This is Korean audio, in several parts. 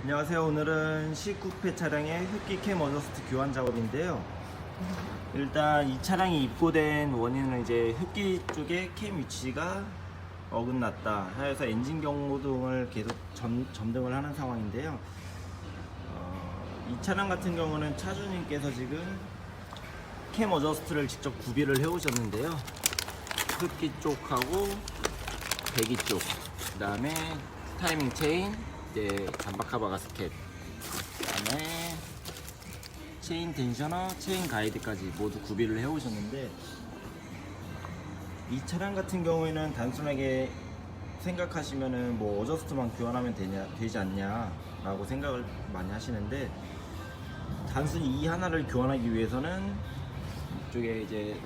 안녕하세요. 오늘은 19회 차량의 흡기 캠 어저스트 교환 작업인데요. 일단 이 차량이 입고된 원인은 이제 흡기 쪽에 캠 위치가 어긋났다 하여서 엔진 경고등을 계속 점, 점등을 하는 상황인데요. 어, 이 차량 같은 경우는 차주님께서 지금 캠 어저스트를 직접 구비를 해 오셨는데요. 흡기 쪽하고 배기 쪽, 그 다음에 타이밍 체인, 이제 잠바카바 가스켓, 그 다음에 체인 텐셔너, 체인 가이드까지 모두 구비를 해 오셨는데 이 차량 같은 경우에는 단순하게 생각하시면은 뭐 어저스트만 교환하면 되냐 되지 않냐라고 생각을 많이 하시는데 단순히 이 하나를 교환하기 위해서는 이쪽에 이제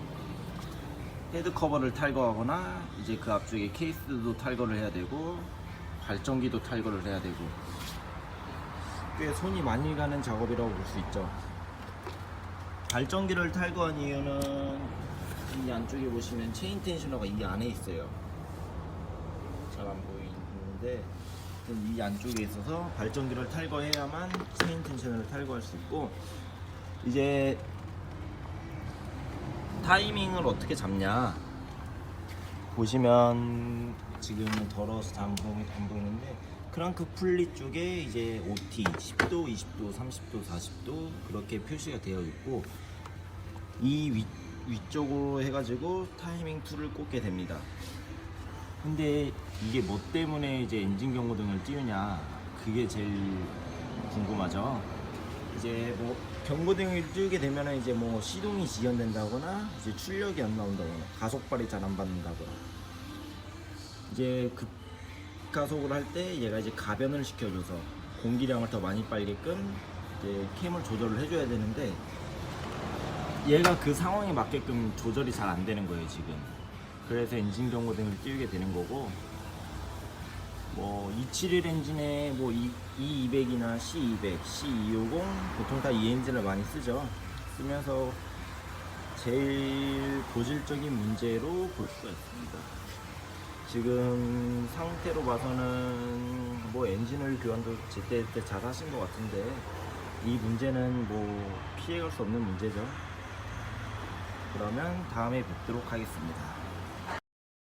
헤드 커버를 탈거하거나 이제 그 앞쪽에 케이스도 탈거를 해야 되고 발전기도 탈거를 해야 되고 꽤 손이 많이 가는 작업이라고 볼 수 있죠. 발전기를 탈거한 이유는 이 안쪽에 보시면 체인 텐셔너가 이 안에 있어요. 잘 안 보이는데 이 안쪽에 있어서 발전기를 탈거해야만 체인 텐셔너를 탈거할 수 있고 이제 타이밍을 어떻게 잡냐 보시면 지금은 더러워서 잘안 보이- 안 보이는데 크랑크 풀리 쪽에 이제 OT 10도, 20도, 30도, 40도 그렇게 표시가 되어 있고 이 위, 위쪽으로 해가지고 타이밍 툴을 꽂게 됩니다. 근데 이게 뭐 때문에 이제 엔진 경고등을 띄우냐 그게 제일 궁금하죠. 이제 뭐 경고등을 띄우게 되면은 이제 뭐 시동이 지연된다거나 이제 출력이 안 나온다거나 가속발이 잘 안 받는다거나 이제 급 가속을 할 때 얘가 이제 가변을 시켜줘서 공기량을 더 많이 빨게끔 이제 캠을 조절을 해줘야 되는데 얘가 그 상황에 맞게끔 조절이 잘 안 되는 거예요 지금 그래서 엔진 경고등을 띄우게 되는 거고 뭐 271 엔진에 뭐 E- E200이나 C200, C250 보통 다 이 엔진을 많이 쓰죠. 쓰면서 제일 고질적인 문제로 볼 수가 있습니다. 지금 상태로 봐서는 뭐 엔진을 교환도 제때 제때 잘 하신 것 같은데 이 문제는 뭐 피해갈 수 없는 문제죠. 그러면 다음에 뵙도록 하겠습니다.